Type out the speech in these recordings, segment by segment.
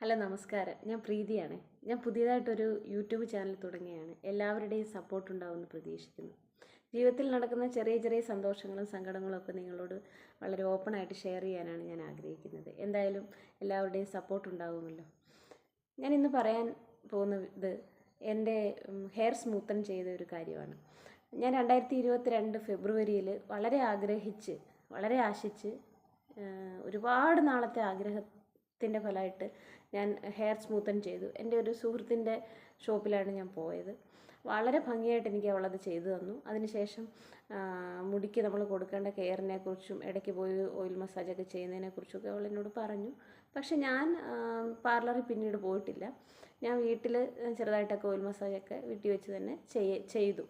Hello നമസ്കാരം. ഞാൻ പ്രീതിയാണ്. ഞാൻ പുതിയതായിട്ടൊരു യൂട്യൂബ് ചാനൽ തുടങ്ങിയാണ് എല്ലാവരുടെയും സപ്പോർട്ട് ഉണ്ടാവുമെന്ന് പ്രതീക്ഷിക്കുന്നു. ജീവിതത്തിൽ നടക്കുന്ന ചെറിയ ചെറിയ സന്തോഷങ്ങളും സങ്കടങ്ങളും ഒക്കെ നിങ്ങളോട് വളരെ ഓപ്പണായിട്ട് ഷെയർ ചെയ്യാനാണ് ഞാൻ ആഗ്രഹിക്കുന്നത്. എന്തായാലും എല്ലാവരുടെയും സപ്പോർട്ട് ഉണ്ടാവുമല്ലോ. ഞാൻ ഇന്ന് പറയാൻ പോകുന്നത് എന്റെ ഹെയർ സ്മൂത്തൺ ചെയ്ത ഒരു കാര്യമാണ്. ഞാൻ രണ്ടായിരത്തി ഇരുപത്തി രണ്ട് ഫെബ്രുവരിയിൽ വളരെ ആഗ്രഹിച്ച് വളരെ ആശിച്ച് ഒരുപാട് നാളത്തെ ആഗ്രഹത്തിന്റെ ഫലമായിട്ട് ഞാൻ ഹെയർ സ്മൂത്തൻ ചെയ്തു. എന്റെ ഒരു സുഹൃത്തിന്റെ ഷോപ്പിലാണ് ഞാൻ പോയത്. വളരെ ഭംഗിയായിട്ട് എനിക്ക് അവളത് ചെയ്തു തന്നു. അതിനുശേഷം മുടിക്ക് നമ്മൾ കൊടുക്കേണ്ട കെയറിനെക്കുറിച്ചും ഇടയ്ക്ക് പോയി ഓയിൽ മസാജൊക്കെ ചെയ്യുന്നതിനെ കുറിച്ചൊക്കെ അവൾ എന്നോട് പറഞ്ഞു. പക്ഷെ ഞാൻ പാർലറിൽ പിന്നീട് പോയിട്ടില്ല. ഞാൻ വീട്ടിൽ ചെറുതായിട്ടൊക്കെ ഓയിൽ മസാജൊക്കെ വീട്ടിൽ വെച്ച് തന്നെ ചെയ്യ ചെയ്തു.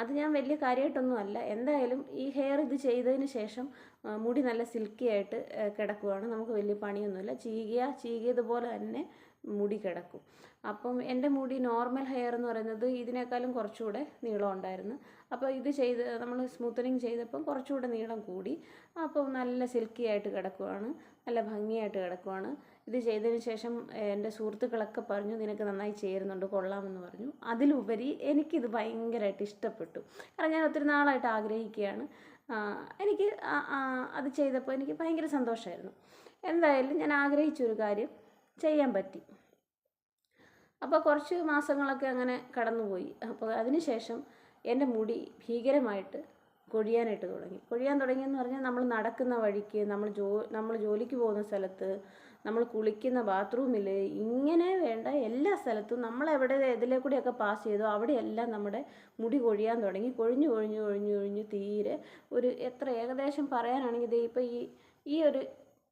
അത് ഞാൻ വലിയ കാര്യമായിട്ടൊന്നും അല്ല. എന്തായാലും ഈ ഹെയർ ഇത് ചെയ്തതിന് ശേഷം മുടി നല്ല സിൽക്കി ആയിട്ട് കിടക്കുവാണ്. നമുക്ക് വലിയ പണിയൊന്നുമില്ല. ചീകിയ ചീകിയതുപോലെ തന്നെ മുടി കിടക്കും. അപ്പം എന്റെ മുടി നോർമൽ ഹെയർ എന്ന് പറയുന്നത് ഇതിനേക്കാളും കുറച്ചുകൂടെ നീളം ഉണ്ടായിരുന്നു. അപ്പോൾ ഇത് ചെയ്ത് നമ്മൾ സ്മൂത്തനിങ് ചെയ്തപ്പം കുറച്ചുകൂടെ നീളം കൂടി. അപ്പോൾ നല്ല സിൽക്കി ആയിട്ട് കിടക്കുവാണ്. നല്ല ഭംഗിയായിട്ട് കിടക്കുവാണ്. ഇത് ചെയ്തതിന് ശേഷം എന്റെ സുഹൃത്തുക്കളൊക്കെ പറഞ്ഞു നിനക്ക് നന്നായി ചേരുന്നുണ്ട് കൊള്ളാമെന്ന് പറഞ്ഞു. അതിലുപരി എനിക്കിത് ഭയങ്കരമായിട്ട് ഇഷ്ടപ്പെട്ടു. കാരണം ഞാൻ ഒത്തിരി നാളായിട്ട് ആഗ്രഹിക്കുകയാണ്. എനിക്ക് അത് ചെയ്തപ്പോൾ എനിക്ക് ഭയങ്കര സന്തോഷമായിരുന്നു. എന്തായാലും ഞാൻ ആഗ്രഹിച്ചൊരു കാര്യം ചെയ്യാൻ പറ്റി. അപ്പോൾ കുറച്ച് മാസങ്ങളൊക്കെ അങ്ങനെ കടന്നുപോയി. അപ്പോൾ അതിനുശേഷം എന്റെ മുടി ഭീകരമായിട്ട് കൊഴിയാനായിട്ട് തുടങ്ങി. കൊഴിയാൻ തുടങ്ങിയെന്ന് പറഞ്ഞാൽ നമ്മൾ നടക്കുന്ന വഴിക്ക് നമ്മൾ ജോ നമ്മൾ ജോലിക്ക് പോകുന്ന സ്ഥലത്ത് നമ്മൾ കുളിക്കുന്ന ബാത്റൂമിൽ ഇങ്ങനെ വേണ്ട എല്ലാ സ്ഥലത്തും നമ്മൾ എവിടെ ഇതിലെ കൂടെയൊക്കെ പാസ് ചെയ്തോ അവിടെയെല്ലാം നമ്മുടെ മുടി കൊഴിയാൻ തുടങ്ങി. കൊഴിഞ്ഞു കൊഴിഞ്ഞു കൊഴിഞ്ഞു കൊഴിഞ്ഞു തീരെ ഒരു എത്ര ഏകദേശം പറയാനാണെങ്കിൽ ഇപ്പോൾ ഈ ഈ ഒരു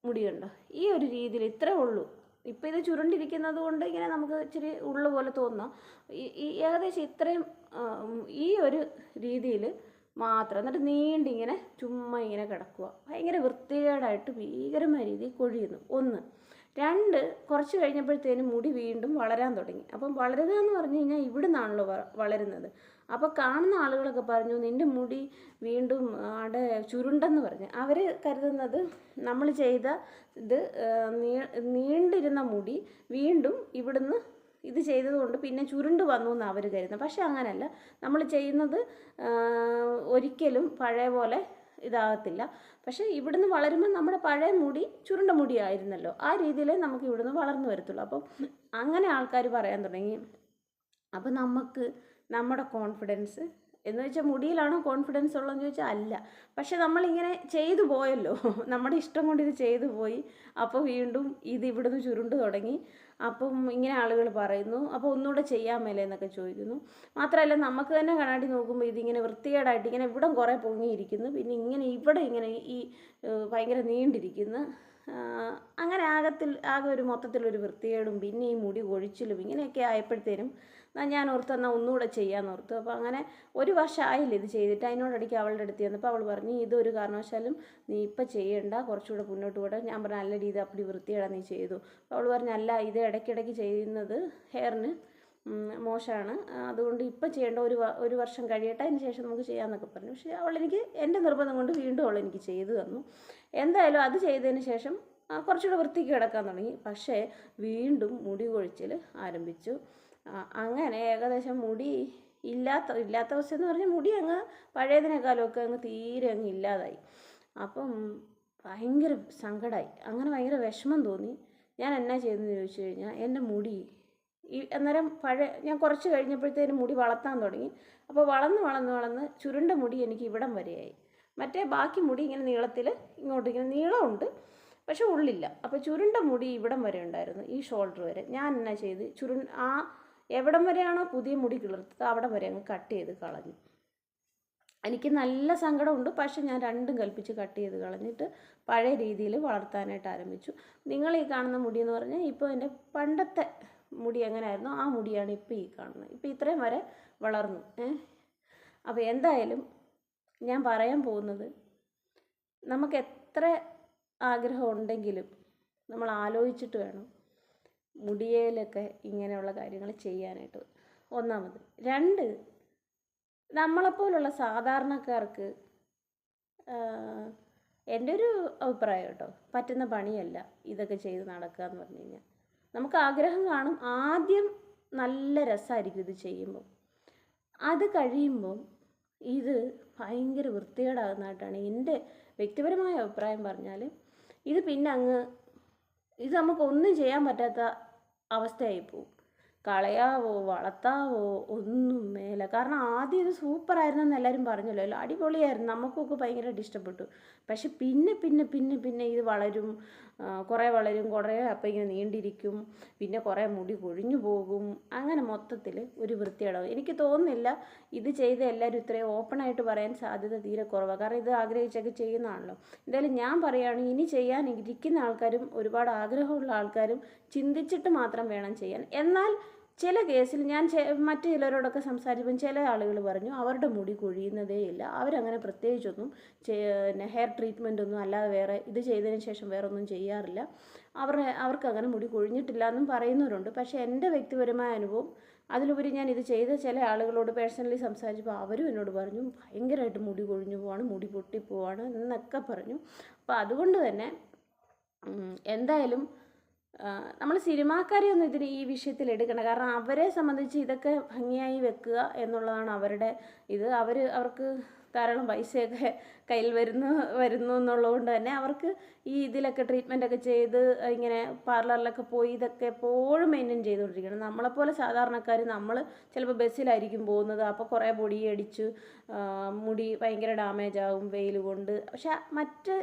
മുടിയുണ്ടോ ഈ ഒരു രീതിയിൽ ഇത്രേ ഉള്ളൂ. ഇപ്പം ഇത് ചുരുണ്ടിരിക്കുന്നത് കൊണ്ട് ഇങ്ങനെ നമുക്ക് ഇച്ചിരി ഉള്ളു പോലെ തോന്നാം ഈ ഈ ഏകദേശം ഇത്രയും ഈ ഒരു രീതിയിൽ മാത്രം എന്നിട്ട് നീണ്ടിങ്ങനെ ചുമ്മാ ഇങ്ങനെ കിടക്കുക. ഭയങ്കര വൃത്തികേടായിട്ട് ഭീകരമായ രീതിയിൽ കൊഴിയുന്നു. ഒന്ന് രണ്ട് കുറച്ച് കഴിഞ്ഞപ്പോഴത്തേനും മുടി വീണ്ടും വളരാൻ തുടങ്ങി. അപ്പം വളരുക എന്ന് പറഞ്ഞു കഴിഞ്ഞാൽ ഇവിടെ നിന്നാണല്ലോ വളരുന്നത്. അപ്പോൾ കാണുന്ന ആളുകളൊക്കെ പറഞ്ഞു നിന്റെ മുടി വീണ്ടും അവിടെ ചുരുണ്ടെന്ന് പറഞ്ഞു. അവർ കരുതുന്നത് നമ്മൾ ചെയ്ത ഇത് നീണ്ടിരുന്ന മുടി വീണ്ടും ഇവിടുന്ന് ഇത് ചെയ്തതുകൊണ്ട് പിന്നെ ചുരുണ്ട് വന്നു എന്ന് അവർ കരുതുന്നത് പക്ഷെ അങ്ങനെയല്ല നമ്മൾ ചെയ്യുന്നത് ഒരിക്കലും പഴയ പോലെ ഇതാകത്തില്ല. പക്ഷേ ഇവിടുന്ന് വളരുമ്പോൾ നമ്മുടെ പഴയ മുടി ചുരുണ്ട മുടിയായിരുന്നല്ലോ. ആ രീതിയിലേ നമുക്ക് ഇവിടുന്ന് വളർന്നു വരത്തുള്ളൂ. അപ്പം അങ്ങനെ ആൾക്കാർ പറയാൻ തുടങ്ങി. അപ്പം നമുക്ക് നമ്മുടെ കോൺഫിഡൻസ് എന്ന് വെച്ചാൽ മുടിയിലാണോ കോൺഫിഡൻസ് ഉള്ളതെന്ന് ചോദിച്ചാൽ അല്ല. പക്ഷെ നമ്മളിങ്ങനെ ചെയ്തു പോയല്ലോ. നമ്മുടെ ഇഷ്ടം കൊണ്ട് ഇത് ചെയ്തു പോയി. അപ്പോൾ വീണ്ടും ഇത് ഇവിടുന്ന് ചുരുണ്ട് തുടങ്ങി. അപ്പം ഇങ്ങനെ ആളുകൾ പറയുന്നു അപ്പോൾ ഒന്നുകൂടെ ചെയ്യാൻ മേലെ എന്നൊക്കെ ചോദിക്കുന്നു. മാത്രമല്ല നമുക്ക് തന്നെ കണ്ണാടി നോക്കുമ്പോൾ ഇതിങ്ങനെ വൃത്തികേടായിട്ട് ഇങ്ങനെ ഇവിടം കുറേ പൊങ്ങിയിരിക്കുന്നു. പിന്നെ ഇങ്ങനെ ഇവിടെ ഇങ്ങനെ ഈ ഭയങ്കര നീണ്ടിരിക്കുന്നു. അങ്ങനെ ആകത്തിൽ ആകെ ഒരു മൊത്തത്തിലൊരു വൃത്തികേടും പിന്നെ ഈ മുടി കൊഴിച്ചിലും ഇങ്ങനെയൊക്കെ ആയപ്പോഴത്തേനും എന്നാ ഞാൻ ഓർത്ത് എന്നാൽ ഒന്നുകൂടെ ചെയ്യാമെന്ന് ഓർത്തു. അപ്പോൾ അങ്ങനെ ഒരു വർഷം ആയില്ല ഇത് ചെയ്തിട്ട്. അതിനോടടിക്ക് അവളുടെ അടുത്ത് ചെന്നപ്പോൾ അവൾ പറഞ്ഞു ഇതൊരു കാരണവശാലും നീ ഇപ്പം ചെയ്യണ്ട കുറച്ചുകൂടെ മുന്നോട്ട് പോട്ടെ. ഞാൻ പറഞ്ഞു നല്ല രീതി അപ്പടി വൃത്തികേടാ നീ ചെയ്തു. അപ്പോൾ അവൾ പറഞ്ഞു അല്ല ഇത് ഇടയ്ക്കിടയ്ക്ക് ചെയ്യുന്നത് ഹെയറിന് മോശമാണ് അതുകൊണ്ട് ഇപ്പം ചെയ്യേണ്ട ഒരു ഒരു വർഷം കഴിയട്ടെ അതിന് ശേഷം നമുക്ക് ചെയ്യാമെന്നൊക്കെ പറഞ്ഞു. പക്ഷേ അവൾ എനിക്ക് എന്റെ നിർബന്ധം കൊണ്ട് വീണ്ടും അവൾ എനിക്ക് ചെയ്തു തന്നു. എന്തായാലും അത് ചെയ്തതിന് ശേഷം കുറച്ചുകൂടെ വൃത്തിക്ക് കിടക്കാൻ തുടങ്ങി. പക്ഷേ വീണ്ടും മുടി കൊഴിച്ചിൽ ആരംഭിച്ചു. അങ്ങനെ ഏകദേശം മുടി ഇല്ലാത്ത ഇല്ലാത്ത അവസ്ഥ എന്ന് പറഞ്ഞാൽ മുടി അങ്ങ് പഴയതിനേക്കാളൊക്കെ അങ്ങ് തീരെ അങ്ങ് ഇല്ലാതായി. അപ്പം ഭയങ്കര സങ്കടമായി അങ്ങനെ ഭയങ്കര വിഷമം തോന്നി. ഞാൻ എന്നാ ചെയ്തെന്ന് ചോദിച്ചു കഴിഞ്ഞാൽ എന്റെ മുടി ഈ അന്നേരം പഴയ ഞാൻ കുറച്ച് കഴിഞ്ഞപ്പോഴത്തേനും മുടി വളർത്താൻ തുടങ്ങി. അപ്പോൾ വളർന്ന് വളർന്ന് വളർന്ന് ചുരുണ്ട മുടി എനിക്ക് ഇവിടം വരെയായി. മറ്റേ ബാക്കി മുടി ഇങ്ങനെ നീളത്തിൽ ഇങ്ങോട്ട് ഇങ്ങനെ നീളമുണ്ട്. പക്ഷെ ഉള്ളില്ല. അപ്പോൾ ചുരുണ്ട മുടി ഇവിടം വരെ ഉണ്ടായിരുന്നു ഈ ഷോൾഡർ വരെ. ഞാൻ എന്നാ ചെയ്ത് ചുരു ആ എവിടം വരെയാണോ പുതിയ മുടി കിളിർത്തത് അവിടം വരെ അങ്ങ് കട്ട് ചെയ്ത് കളഞ്ഞു. എനിക്ക് നല്ല സങ്കടമുണ്ട് പക്ഷെ ഞാൻ രണ്ടും കൽപ്പിച്ച് കട്ട് ചെയ്ത് കളഞ്ഞിട്ട് പഴയ രീതിയിൽ വളർത്താനായിട്ട് ആരംഭിച്ചു. നിങ്ങൾ ഈ കാണുന്ന മുടി എന്ന് പറഞ്ഞാൽ ഇപ്പോൾ എന്റെ പണ്ടത്തെ മുടി എങ്ങനെയായിരുന്നു ആ മുടിയാണ് ഇപ്പോൾ ഈ കാണുന്നത്. ഇപ്പോൾ ഇത്രയും വരെ വളർന്നു അപ്പോൾ എന്തായാലും ഞാൻ പറയാൻ പോകുന്നത് നമുക്ക് എത്ര ആഗ്രഹം ഉണ്ടെങ്കിലും നമ്മൾ ആലോചിച്ചിട്ട് വേണം മുടിയേലൊക്കെ ഇങ്ങനെയുള്ള കാര്യങ്ങൾ ചെയ്യാനായിട്ട്. ഒന്നാമത്. രണ്ട് നമ്മളെപ്പോലുള്ള സാധാരണക്കാർക്ക് എന്റെ ഒരു അഭിപ്രായം കേട്ടോ. പറ്റുന്ന പണിയല്ല ഇതൊക്കെ ചെയ്ത് നടക്കുക എന്ന് പറഞ്ഞു കഴിഞ്ഞാൽ. നമുക്ക് ആഗ്രഹം കാണും. ആദ്യം നല്ല രസമായിരിക്കും ഇത് ചെയ്യുമ്പോൾ അത് കഴിയുമ്പോൾ ഇത് ഭയങ്കര വൃത്തികേടാകുന്നതായിട്ടാണ് എന്റെ വ്യക്തിപരമായ അഭിപ്രായം പറഞ്ഞാൽ ഇത് പിന്നെ അങ്ങ് ഇത് നമുക്ക് ഒന്നും ചെയ്യാൻ പറ്റാത്ത അവസ്ഥയായി പോകും കളയാവോ വളർത്താവോ ഒന്നും മേല. കാരണം ആദ്യം ഇത് സൂപ്പറായിരുന്നെന്ന് എല്ലാവരും പറഞ്ഞല്ലോ. അല്ല അടിപൊളിയായിരുന്നു. നമുക്കൊക്കെ ഭയങ്കരമായിട്ട് ഇഷ്ടപ്പെട്ടു. പക്ഷെ പിന്നെ പിന്നെ പിന്നെ പിന്നെ ഇത് വളരും. കുറേ വളരും. കുറേ അപ്പം ഇങ്ങനെ നീണ്ടിരിക്കും. പിന്നെ കുറേ മുടി കൊഴിഞ്ഞു പോകും. അങ്ങനെ മൊത്തത്തിൽ ഒരു വൃത്തിയടവ് എനിക്ക് തോന്നുന്നില്ല ഇത് ചെയ്ത് എല്ലാവരും ഇത്രയും ഓപ്പണായിട്ട് പറയാൻ സാധ്യത തീരെ കുറവാണ് കാരണം ഇത് ആഗ്രഹിച്ചൊക്കെ ചെയ്യുന്നതാണല്ലോ. എന്തായാലും ഞാൻ പറയുകയാണ് ഇനി ചെയ്യാൻ ഇരിക്കുന്ന ആൾക്കാരും ഒരുപാട് ആഗ്രഹമുള്ള ആൾക്കാരും ചിന്തിച്ചിട്ട് മാത്രം വേണം ചെയ്യാൻ. എന്നാൽ ചില കേസിൽ ഞാൻ മറ്റു ചിലരോടൊക്കെ സംസാരിച്ചപ്പം ചില ആളുകൾ പറഞ്ഞു അവരുടെ മുടി കൊഴിയുന്നതേ ഇല്ല. അവരങ്ങനെ പ്രത്യേകിച്ചൊന്നും പിന്നെ ഹെയർ ട്രീറ്റ്മെന്റ് ഒന്നും അല്ലാതെ വേറെ ഇത് ചെയ്തതിന് ശേഷം വേറെ ഒന്നും ചെയ്യാറില്ല. അവർ അവർക്കങ്ങനെ മുടി കൊഴിഞ്ഞിട്ടില്ല എന്നും പറയുന്നവരുണ്ട്. പക്ഷേ എന്റെ വ്യക്തിപരമായ അനുഭവം അതിലുപരി ഞാൻ ഇത് ചെയ്ത ചില ആളുകളോട് പേഴ്സണലി സംസാരിച്ചപ്പോൾ അവരും എന്നോട് പറഞ്ഞു ഭയങ്കരമായിട്ട് മുടി കൊഴിഞ്ഞു പോവാണ് മുടി പൊട്ടിപ്പോവാണ് എന്നൊക്കെ പറഞ്ഞു. അപ്പോൾ അതുകൊണ്ട് തന്നെ എന്തായാലും നമ്മൾ സിനിമാക്കാരെ ഒന്നും ഇതിന് ഈ വിഷയത്തിൽ എടുക്കണം കാരണം അവരെ സംബന്ധിച്ച് ഇതൊക്കെ ഭംഗിയായി വെക്കുക എന്നുള്ളതാണ് അവരുടെ ഇത്. അവർ അവർക്ക് ധാരാളം പൈസയൊക്കെ കയ്യിൽ വരുന്നു വരുന്നു എന്നുള്ളതുകൊണ്ട് തന്നെ അവർക്ക് ഈ ഇതിലൊക്കെ ട്രീറ്റ്മെന്റൊക്കെ ചെയ്ത് ഇങ്ങനെ പാർലറിലൊക്കെ പോയി ഇതൊക്കെ എപ്പോഴും മെയിന്റെയിൻ ചെയ്തുകൊണ്ടിരിക്കണം. നമ്മളെപ്പോലെ സാധാരണക്കാർ നമ്മൾ ചിലപ്പോൾ ബസ്സിലായിരിക്കും പോകുന്നത്. അപ്പോൾ കുറേ പൊടി അടിച്ച് മുടി ഭയങ്കര ഡാമേജ് ആകും വെയിൽ കൊണ്ട്. പക്ഷെ മറ്റ്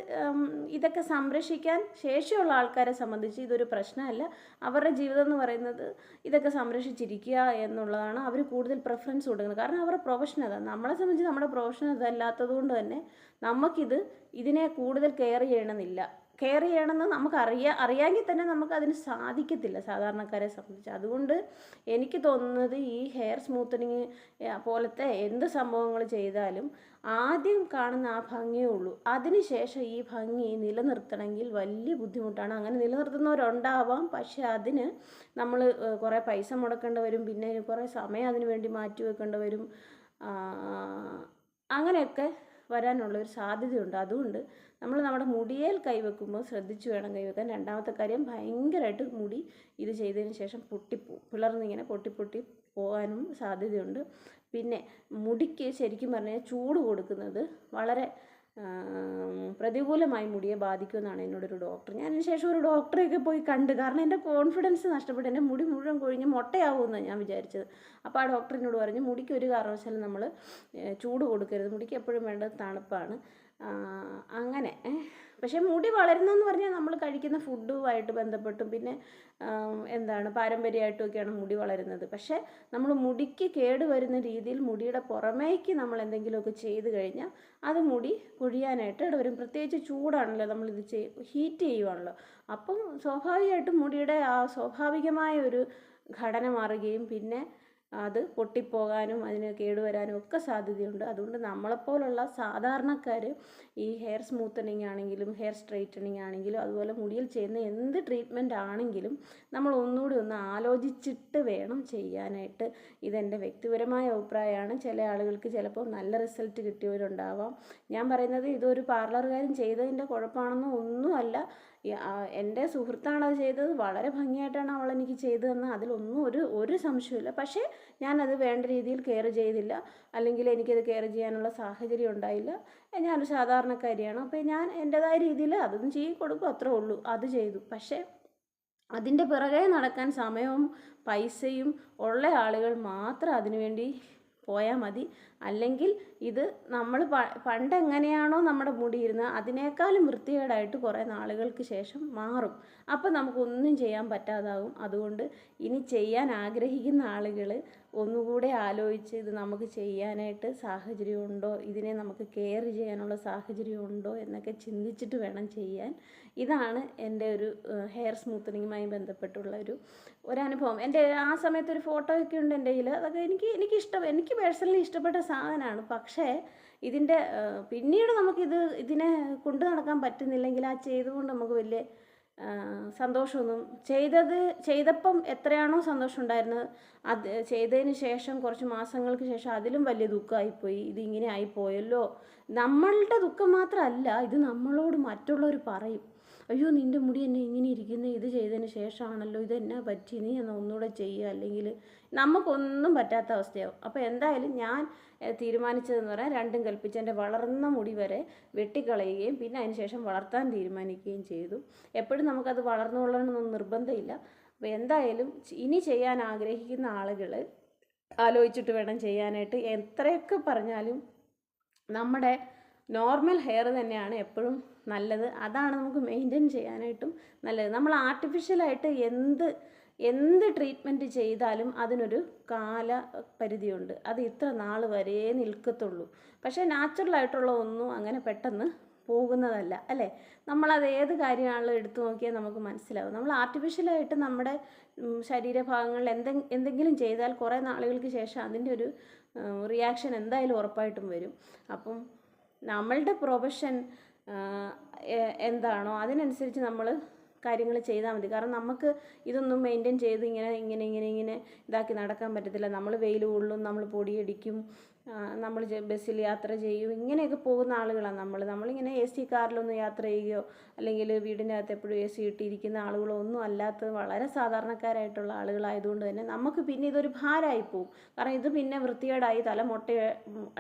ഇതൊക്കെ സംരക്ഷിക്കാൻ ശേഷിയുള്ള ആൾക്കാരെ സംബന്ധിച്ച് ഇതൊരു പ്രശ്നമല്ല. അവരുടെ ജീവിതം എന്ന് പറയുന്നത് ഇതൊക്കെ സംരക്ഷിച്ചിരിക്കുക എന്നുള്ളതാണ് അവർ കൂടുതൽ പ്രിഫറൻസ് കൊടുക്കുന്നത്. കാരണം അവരുടെ പ്രൊഫഷൻ അതാണ്. നമ്മളെ സംബന്ധിച്ച് നമ്മുടെ പ്രൊഫഷൻ അതല്ലാത്തത് കൊണ്ട് തന്നെ നമുക്കിത് ഇതിനെ കൂടുതൽ കെയർ ചെയ്യണമെന്നില്ല. കെയർ ചെയ്യണമെന്ന് നമുക്ക് അറിയാ അറിയാമെങ്കിൽ തന്നെ നമുക്ക് അതിന് സാധിക്കത്തില്ല സാധാരണക്കാരെ സംബന്ധിച്ച്. അതുകൊണ്ട് എനിക്ക് തോന്നുന്നത് ഈ ഹെയർ സ്മൂത്തനിങ് പോലത്തെ എന്ത് സംഭവങ്ങൾ ചെയ്താലും ആദ്യം കാണുന്ന ആ ഭംഗിയേ ഉള്ളൂ. അതിനുശേഷം ഈ ഭംഗി നിലനിർത്തണമെങ്കിൽ വലിയ ബുദ്ധിമുട്ടാണ്. അങ്ങനെ നിലനിർത്തുന്നവരുണ്ടാവാം. പക്ഷെ അതിന് നമ്മൾ കുറേ പൈസ മുടക്കേണ്ടി വരും. പിന്നെ കുറേ സമയം അതിന് വേണ്ടി മാറ്റി വെക്കേണ്ടി വരും. അങ്ങനെയൊക്കെ വരാനുള്ള ഒരു സാധ്യതയുണ്ട്. അതുകൊണ്ട് നമ്മൾ നമ്മുടെ മുടിയേൽ കൈവെക്കുമ്പോൾ ശ്രദ്ധിച്ചു വേണം കൈവെക്കാൻ. രണ്ടാമത്തെ കാര്യം ഭയങ്കരമായിട്ട് മുടി ഇത് ചെയ്തതിന് ശേഷം പൊട്ടിപ്പോവും പിളർന്നിങ്ങനെ പൊട്ടി പൊട്ടി പോകാനും സാധ്യതയുണ്ട്. പിന്നെ മുടിക്ക് ശരിക്കും പറഞ്ഞാൽ ചൂട് കൊടുക്കുന്നത് വളരെ പ്രതികൂലമായി മുടിയെ ബാധിക്കുമെന്നാണ് എന്നോടൊരു ഡോക്ടർ ഞാൻ ശേഷം ഒരു ഡോക്ടറെയൊക്കെ പോയി കണ്ട്. കാരണം എന്റെ കോൺഫിഡൻസ് നഷ്ടപ്പെട്ടു. എന്റെ മുടി മുഴുവൻ കൊഴിഞ്ഞ് മുട്ടയാവുമെന്നാണ് ഞാൻ വിചാരിച്ചത്. അപ്പോൾ ആ ഡോക്ടറിനോട് പറഞ്ഞു മുടിക്ക് ഒരു കാരണവശാലും നമ്മൾ ചൂട് കൊടുക്കരുത്. മുടിക്ക് എപ്പോഴും വേണ്ടത് തണുപ്പാണ്. അങ്ങനെ. പക്ഷേ മുടി വളരുന്നതെന്ന് പറഞ്ഞാൽ നമ്മൾ കഴിക്കുന്ന ഫുഡുമായിട്ട് ബന്ധപ്പെട്ടും പിന്നെ എന്താണ് പാരമ്പര്യമായിട്ടുമൊക്കെയാണ് മുടി വളരുന്നത്. പക്ഷേ നമ്മൾ മുടിക്ക് കേട് വരുന്ന രീതിയിൽ മുടിയുടെ പുറമേക്ക് നമ്മൾ എന്തെങ്കിലുമൊക്കെ ചെയ്ത് കഴിഞ്ഞാൽ അത് മുടി കൊഴിയാനായിട്ട് വരും. പ്രത്യേകിച്ച് ചൂടാണല്ലോ നമ്മളിത് ചെയ് ഹീറ്റ് ചെയ്യുവാണല്ലോ. അപ്പം സ്വാഭാവികമായിട്ടും മുടിയുടെ ആ സ്വാഭാവികമായ ഒരു ഘടന മാറുകയും പിന്നെ അത് പൊട്ടിപ്പോകാനും അതിന് കേടുവരാനും ഒക്കെ സാധ്യതയുണ്ട്. അതുകൊണ്ട് നമ്മളെപ്പോലുള്ള സാധാരണക്കാർ ഈ ഹെയർ സ്മൂത്തനിങ് ആണെങ്കിലും ഹെയർ സ്ട്രൈറ്റനിങ് ആണെങ്കിലും അതുപോലെ മുടിയിൽ ചെയ്യുന്ന എന്ത് ട്രീറ്റ്മെന്റ് ആണെങ്കിലും നമ്മൾ ഒന്നുകൂടി ഒന്ന് ആലോചിച്ചിട്ട് വേണം ചെയ്യാനായിട്ട്. ഇതെന്റെ വ്യക്തിപരമായ അഭിപ്രായമാണ്. ചില ആളുകൾക്ക് ചിലപ്പോൾ നല്ല റിസൾട്ട് കിട്ടിയവരുണ്ടാവാം. ഞാൻ പറയുന്നത് ഇതൊരു പാർലറുകാരൻ ചെയ്തതിന്റെ കുഴപ്പമാണെന്നോ ഒന്നുമല്ല എന്റെ സുഹൃത്താണ് അത് ചെയ്തത്. വളരെ ഭംഗിയായിട്ടാണ് അവൾ എനിക്ക് ചെയ്തതെന്ന് അതിലൊന്നും ഒരു ഒരു സംശയമില്ല പക്ഷേ ഞാനത് വേണ്ട രീതിയിൽ കെയർ ചെയ്തില്ല. അല്ലെങ്കിൽ എനിക്കത് കെയർ ചെയ്യാനുള്ള സാഹചര്യം ഉണ്ടായില്ല. ഞാനൊരു സാധാരണക്കാരിയാണ്. അപ്പോൾ ഞാൻ എന്റെതായ രീതിയിൽ അതൊന്നും ചെയ്ത് കൊടുക്കും. അത്രേ ഉള്ളൂ. അത് ചെയ്തു. പക്ഷേ അതിന്റെ പിറകെ നടക്കാൻ സമയവും പൈസയും ഉള്ള ആളുകൾ മാത്രം അതിനുവേണ്ടി പോയാൽ മതി. അല്ലെങ്കിൽ ഇത് നമ്മൾ പണ്ട് എങ്ങനെയാണോ നമ്മുടെ മുടി ഇരുന്നത് അതിനേക്കാളും വൃത്തികേടായിട്ട് കുറേ നാളുകൾക്ക് ശേഷം മാറും. അപ്പോൾ നമുക്കൊന്നും ചെയ്യാൻ പറ്റാതാകും. അതുകൊണ്ട് ഇനി ചെയ്യാൻ ആഗ്രഹിക്കുന്ന ആളുകൾ ഒന്നുകൂടെ ആലോചിച്ച് ഇത് നമുക്ക് ചെയ്യാനായിട്ട് സാഹചര്യമുണ്ടോ? ഇതിനെ നമുക്ക് കെയർ ചെയ്യാനുള്ള സാഹചര്യമുണ്ടോ? എന്നൊക്കെ ചിന്തിച്ചിട്ട് വേണം ചെയ്യാൻ. ഇതാണ് എന്റെ ഒരു ഹെയർ സ്മൂത്തനിങ്ങുമായി ബന്ധപ്പെട്ടുള്ള ഒരു ഒരനുഭവം. എന്റെ ആ സമയത്ത് ഒരു ഫോട്ടോ ഒക്കെ ഉണ്ട് എന്റെ കയ്യിൽ അതൊക്കെ എനിക്ക് എനിക്ക് ഇഷ്ടം എനിക്ക് പേഴ്സണലി ഇഷ്ടപ്പെട്ട സാധനമാണ്. പക്ഷേ ഇതിന്റെ പിന്നീട് നമുക്കിത് ഇതിനെ കൊണ്ടു നടക്കാൻ പറ്റുന്നില്ലെങ്കിൽ ആ ചെയ്തുകൊണ്ട് നമുക്ക് വലിയ സന്തോഷമൊന്നും. ചെയ്തത് ചെയ്തപ്പം എത്രയാണോ സന്തോഷം ഉണ്ടായിരുന്നത് അത് ചെയ്തതിന് ശേഷം കുറച്ച് മാസങ്ങൾക്ക് ശേഷം അതിലും വലിയ ദുഃഖമായിപ്പോയി. ഇത് ഇങ്ങനെ ആയിപ്പോയല്ലോ. നമ്മളുടെ ദുഃഖം മാത്രമല്ല ഇത് നമ്മളോട് മറ്റുള്ളവർ പറയും. അയ്യോ നിന്റെ മുടി എന്നെ ഇങ്ങനെ ഇരിക്കുന്നത് ഇത് ചെയ്തതിന് ശേഷമാണല്ലോ ഇതെന്നാ പറ്റി? നീ എന്നാ ഒന്നുകൂടെ ചെയ്യുക അല്ലെങ്കിൽ നമുക്കൊന്നും പറ്റാത്ത അവസ്ഥയാവും. അപ്പോൾ എന്തായാലും ഞാൻ തീരുമാനിച്ചതെന്ന് പറയാൻ രണ്ടും കൽപ്പിച്ച് എന്റെ വളർന്ന മുടി വരെ വെട്ടിക്കളയുകയും പിന്നെ അതിന് ശേഷം വളർത്താൻ തീരുമാനിക്കുകയും ചെയ്തു. എപ്പോഴും നമുക്കത് വളർന്നുകൊള്ളണമെന്നൊന്നും നിർബന്ധമില്ല. അപ്പോൾ എന്തായാലും ഇനി ചെയ്യാൻ ആഗ്രഹിക്കുന്ന ആളുകൾ ആലോചിച്ചിട്ട് വേണം ചെയ്യാനായിട്ട്. എത്രയൊക്കെ പറഞ്ഞാലും നമ്മുടെ നോർമൽ ഹെയർ തന്നെയാണ് എപ്പോഴും നല്ലത്. അതാണ് നമുക്ക് മെയിന്റെയിൻ ചെയ്യാനായിട്ടും നല്ലത്. നമ്മൾ ആർട്ടിഫിഷ്യലായിട്ട് എന്ത് എന്ത് ട്രീറ്റ്മെന്റ് ചെയ്താലും അതിനൊരു കാല പരിധിയുണ്ട്. അത് ഇത്ര നാൾ വരെ നിൽക്കത്തുള്ളൂ. പക്ഷേ നാച്ചുറലായിട്ടുള്ള ഒന്നും അങ്ങനെ പെട്ടെന്ന് പോകുന്നതല്ല അല്ലേ? നമ്മളത് ഏത് കാര്യമാണല്ലോ എടുത്തു നോക്കിയാൽ നമുക്ക് മനസ്സിലാവും. നമ്മൾ ആർട്ടിഫിഷ്യലായിട്ട് നമ്മുടെ ശരീരഭാഗങ്ങളിൽ എന്തെ എന്തെങ്കിലും ചെയ്താൽ കുറേ നാളുകൾക്ക് ശേഷം അതിന്റെ ഒരു റിയാക്ഷൻ എന്തായാലും ഉറപ്പായിട്ടും വരും. അപ്പം നമ്മളുടെ പ്രൊഫഷൻ എന്താണോ അതിനനുസരിച്ച് നമ്മൾ കാര്യങ്ങൾ ചെയ്താൽ മതി. കാരണം നമുക്ക് ഇതൊന്നും മെയിന്റെയിൻ ചെയ്ത് ഇങ്ങനെ ഇങ്ങനെ ഇങ്ങനെ ഇങ്ങനെ ഇതാക്കി നടക്കാൻ പറ്റത്തില്ല. നമ്മൾ വെയിൽ കൊള്ളും നമ്മൾ പൊടിയടിക്കും നമ്മൾ ബസ്സിൽ യാത്ര ചെയ്യും. ഇങ്ങനെയൊക്കെ പോകുന്ന ആളുകളാണ് നമ്മൾ നമ്മളിങ്ങനെ എ സി കാറിലൊന്നും യാത്ര ചെയ്യുകയോ അല്ലെങ്കിൽ വീടിനകത്ത് എപ്പോഴും എ സി ഇട്ടിരിക്കുന്ന ആളുകളോ ഒന്നും അല്ലാത്ത വളരെ സാധാരണക്കാരായിട്ടുള്ള ആളുകളായതുകൊണ്ട് തന്നെ നമുക്ക് പിന്നെ ഇതൊരു ഭാരമായി പോകും കാരണം ഇത് പിന്നെ വൃത്തികേടായി തല മുട്ട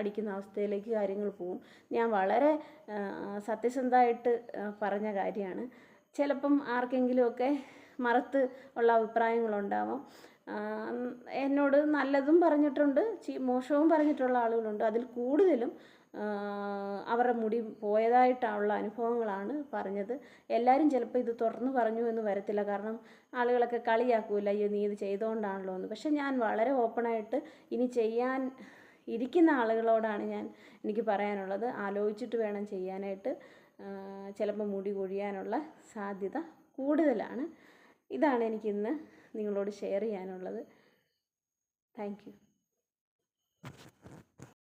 അടിക്കുന്ന അവസ്ഥയിലേക്ക് കാര്യങ്ങൾ പോകും ഞാൻ വളരെ സത്യസന്ധമായിട്ട് പറഞ്ഞ കാര്യമാണ്. ചിലപ്പം ആർക്കെങ്കിലുമൊക്കെ മറത്ത് ഉള്ള അഭിപ്രായങ്ങളുണ്ടാവാം. എന്നോട് നല്ലതും പറഞ്ഞിട്ടുണ്ട് മോശവും പറഞ്ഞിട്ടുള്ള ആളുകളുണ്ട്. അതിൽ കൂടുതലും അവരുടെ മുടി പോയതായിട്ടുള്ള അനുഭവങ്ങളാണ് പറഞ്ഞത്. എല്ലാവരും ചിലപ്പോൾ ഇത് തുറന്നു പറഞ്ഞു എന്ന് വരത്തില്ല. കാരണം ആളുകളൊക്കെ കളിയാക്കൂല അയ്യോ നീ ഇത് ചെയ്തുകൊണ്ടാണല്ലോ എന്ന്. പക്ഷെ ഞാൻ വളരെ ഓപ്പണായിട്ട് ഇനി ചെയ്യാൻ ഇരിക്കുന്ന ആളുകളോടാണ് ഞാൻ എനിക്ക് പറയാനുള്ളത്. ആലോചിച്ചിട്ട് വേണം ചെയ്യാനായിട്ട്. ചിലപ്പോൾ മുടി കൊഴിയാനുള്ള സാധ്യത കൂടുതലാണ്. ഇതാണ് എനിക്കിന്ന് നിങ്ങളോട് ഷെയർ ചെയ്യാനുള്ളത്. താങ്ക്